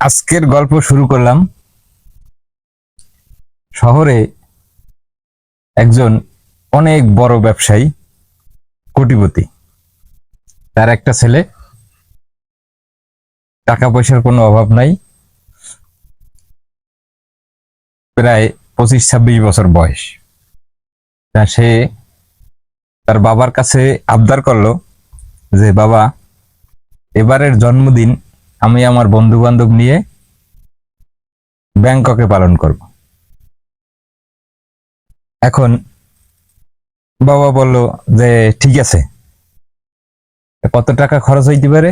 আজকের গল্প শুরু করলাম শহরে একজন অনেক বড় ব্যবসায়ী, কোটিপতি। তার একটা ছেলে। টাকা পয়সার কোনো অভাব নাই। প্রায় পঁচিশ ছাব্বিশ বছর বয়স। তা সে তার বাবার কাছে আবদার করল যে, বাবা, এবারের জন্মদিন আমি আমার বন্ধু বান্ধব নিয়ে ব্যাংককে পালন করব। এখন বাবা বলল যে, ঠিক আছে। কত টাকা খরচ হইতে পারে?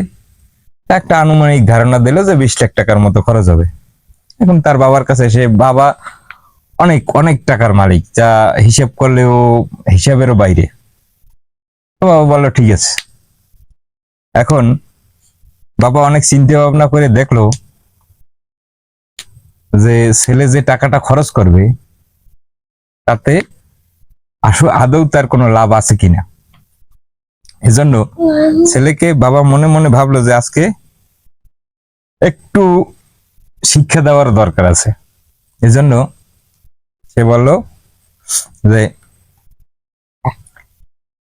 একটা আনুমানিক ধারণা দিল যে, বিশ লাখ টাকার মতো খরচ হবে। এখন তার বাবার কাছে সে, বাবা, অনেক অনেক টাকার মালিক, যা হিসাব করলেও হিসাবেরও বাইরে। বাবা বলল, ঠিক আছে। এখন বাবা অনেক চিন্তা ভাবনা করে দেখল যে ছেলে যে টাকাটা খরচ করবে, তাতে আসো আদৌ তার কোনো লাভ আছে কিনা। এজন্য ছেলেকে বাবা মনে মনে ভাবলো যে আজকে একটু শিক্ষা দেওয়ার দরকার আছে। এজন্য সে বলল যে,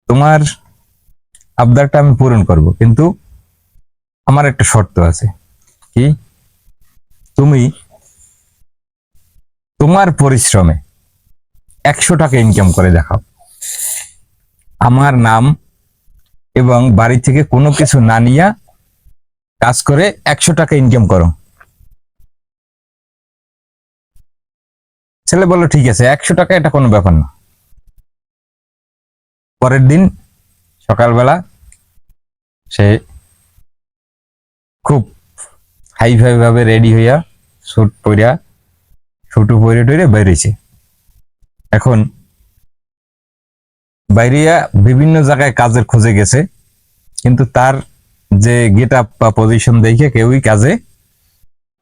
তোমার আবদারটা আমি পূরণ করব। কিন্তু আমার একটা শর্ত আছে। কি? তুমি তোমার পরিশ্রমে একশো টাকা ইনকাম করে দেখাও। আমার নাম এবং বাড়ি থেকে কোনো কিছু না নিয়ে কাজ করে একশো টাকা ইনকাম করো। ছেলে বলল, ঠিক আছে, একশো টাকা এটা কোনো ব্যাপার না। পরের দিন সকালবেলা সে হাই ফাই ভাবে রেডি হইয়া স্যুট পরিয়া ছুটু পরে টরে বেরিয়েছে এখন বাইরিয়া বিভিন্ন জায়গায় কাজের খোঁজে গেছে, কিন্তু তার যে গেট আপ বা পজিশন দেখে কেউই কাজে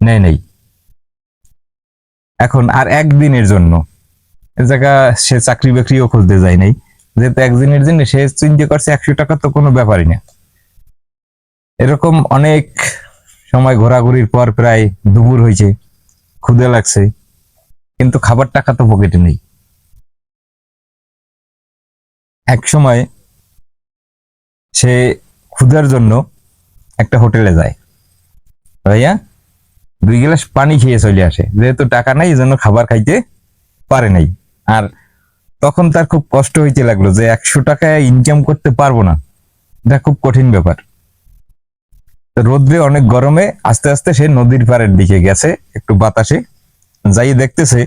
নেয় নেই। এখন আর একদিনের জন্য, এ জায়গা সে চাকরি বাকরিও খুঁজতে যায় নাই। যেহেতু একদিনের জন্য সে চিন্তা করছে একশো টাকা তো কোনো ব্যাপারই না। এরকম অনেক সময় ঘোরাঘুরির পর প্রায় দুপুর হয়েছে। ক্ষুদে লাগছে। কিন্তু খাবার টাকা তো পকেটে নেই। এক সময় সে ক্ষুধার জন্য একটা হোটেলে যায়। ভাইয়া, দুই গ্লাস পানি খেয়ে চলে আসে। যেহেতু টাকা নাই এই জন্য খাবার খাইতে পারে নাই। আর তখন তার খুব কষ্ট হইতে লাগল যে একশো টাকা ইনকাম করতে পারব না। এটা খুব কঠিন ব্যাপার। রোদ্রে অনেক গরমে আস্তে আস্তে সে নদীর পাড়ের দিকে গেছে, একটু বাতাসে। যাই দেখতেছে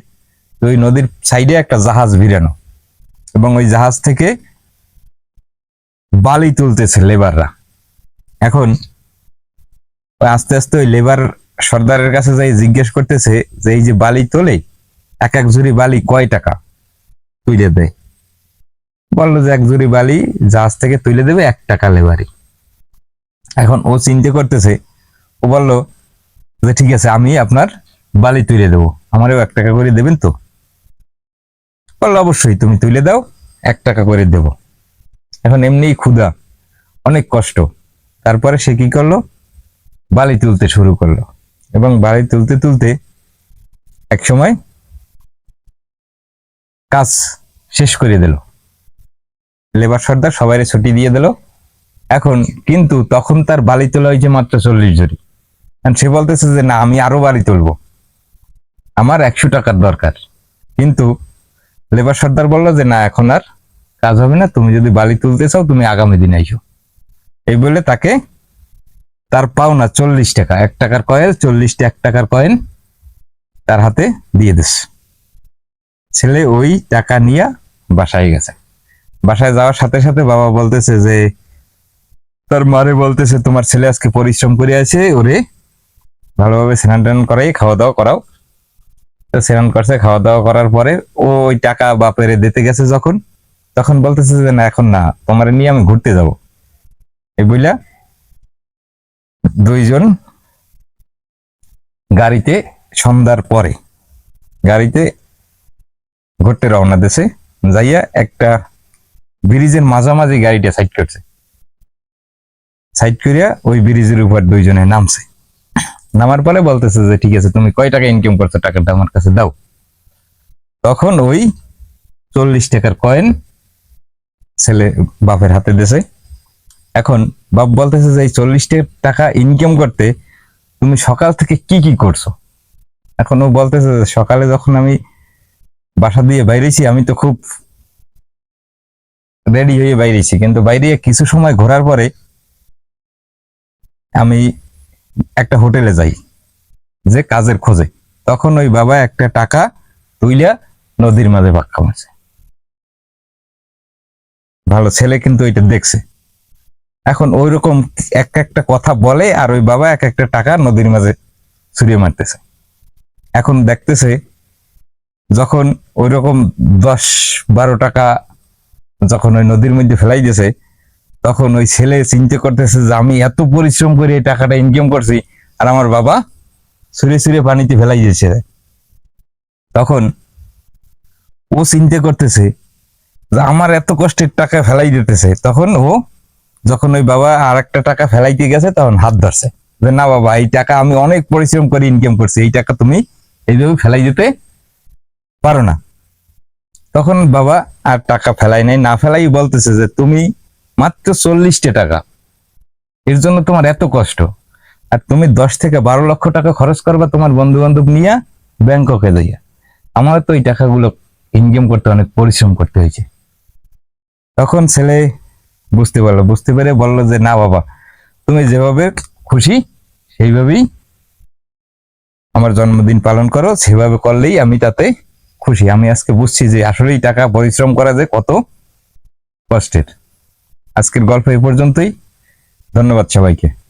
ওই নদীর সাইডে একটা জাহাজ ভিড়ানো এবং ওই জাহাজ থেকে বালি তুলতেছে লেবাররা। এখন আস্তে আস্তে ওই লেবার সর্দারের কাছে যাই জিজ্ঞেস করতেছে যে এই যে বালি তোলে, এক এক ঝুড়ি বালি কয় টাকা তুলে দেয় বলল যে এক ঝুড়ি বালি জাহাজ থেকে তুলে দেবে এক টাকা লেবারি। এখন ও চিন্তা করতেছে, ও বলল যে ঠিক আছে, আমি আপনার বালি তুলে দেবো, আমারও এক টাকা করে দেবেন তো। বলল, অবশ্যই, তুমি তুলে দাও, এক টাকা করে দেব। এখন এমনিই ক্ষুধা, অনেক কষ্ট। তারপরে সে কি করল? বালি তুলতে শুরু করল এবং বালি তুলতে তুলতে এক সময় কাজ শেষ করে দিল। লেবার সর্দার সবাই ছুটি দিয়ে দিল এখন কিন্তু তখন তার বালি তোলা হয়েছে মাত্র চল্লিশ And সে বলতেছে যে, না, আমি আরও বালি তুলবো। আমার একশো টাকার দরকার। কিন্তু লেবার সর্দার বলল যে, না, এখন আর কাজ হবে না। তুমি যদি বালি তুলতে চাও, তুমি আগামী দিন আইসো। এই বলে তাকে তার পাওনা চল্লিশ টাকা, এক টাকার কয়েন, চল্লিশটা এক টাকার কয়েন তার হাতে দিয়ে দিস। ছেলে ওই টাকা নিয়ে বাসায় গেছে। বাসায় যাওয়ার সাথে সাথে বাবা বলতেছে যে তার মারে বলতেছে, তোমার ছেলে আজকে পরিশ্রম করে আছে ওরে। ভালোভাবে স্নান টান করাই খাওয়া দাওয়া করাও। তো স্নান করছে খাওয়া দাওয়া করার পরে ওই টাকা বাপের দিতে গেছে যখন। তখন বলতেছে যে, না, এখন না, তোমার নিয়ে আমি ঘুরতে যাব। এই বুঝলা দুইজন গাড়িতে সন্ধ্যার পরে, গাড়িতে ঘুরতে রওনা দেশে যাইয়া একটা ব্রিজের মাঝামাঝি গাড়িটা সাইড করছে। সাইড করিয়া ওই ব্রিজের উপর দুইজনে নামছে। নামার পরে বলতেছে যে, ঠিক আছে, তুমি কয় টাকা ইনকাম করছ? টাকাটা আমার কাছে দাও। তখন ওই চল্লিশ টাকার কয়েন ছেলে বাপের হাতে দিয়েছে এখন বাপ বলতেছে যে, এই চল্লিশ টাকা ইনকাম করতে তুমি সকাল থেকে কি কি করছ? এখন ও বলতেছে যে, সকালে যখন আমি বাসা দিয়ে বাইরেছি, আমি তো খুব রেডি হয়ে বাইরেছি। কিন্তু বাইরে কিছু সময় ঘোরার পরে আমি একটা হোটেলে যাই, যে কাজের খোঁজে। তখন ওই বাবা একটা টাকা তুইলা নদীর মাঝে পাক্কা মাছে ভালো ছেলে কিন্তু এটা দেখছে। এখন ওই রকম এক একটা কথা বলে আর ওই বাবা এক একটা টাকা নদীর মাঝে ছুড়িয়ে মারতেছে। এখন দেখতেছে যখন ওই রকম দশ বারো টাকা যখন ওই নদীর মধ্যে ফেলাই দিয়েছে তখন ওই ছেলে চিন্তা করতেছে যে আমি এত পরিশ্রম করে এই টাকাটা ইনকাম করছি, আর আমার বাবা ছুঁড়ে সুরে পানিতে ফেলাই দিয়েছে। তখন ও চিন্তা করতেছে যে আমার এত কষ্টের টাকা ফেলাই দিতেছে। তখন ও যখন ওই বাবা আর একটা টাকা ফেলাইতে গেছে, তখন হাত ধরছে। যে না বাবা, এই টাকা আমি অনেক পরিশ্রম করে ইনকাম করছি, এই টাকা তুমি এইভাবে ফেলাই দিতে পারো না। তখন বাবা আর টাকা ফেলাই নাই, না ফেলাই বলতেছে যে তুমি মাত্র চল্লিশটা টাকা। এর জন্য তোমার এত কষ্ট। আর তুমি দশ থেকে বারো লক্ষ টাকা খরচ করবা তোমার বন্ধু বান্ধব নিয়ে ব্যাংককে যাইয়া আমার তো এই টাকাগুলো ইনকাম করতে অনেক পরিশ্রম করতে হয়েছে। তখন ছেলে বুঝতে পারল, বুঝতে পেরে বলল যে, না বাবা, তুমি যেভাবে খুশি সেইভাবেই আমার জন্মদিন পালন করো, সেভাবে করলেই আমি তাতে খুশি। আমি আজকে বুঝছি যে আসলেই টাকা পরিশ্রম করা যে কত কষ্টের। আজকের গল্প এই পর্যন্তই। ধন্যবাদ সবাইকে।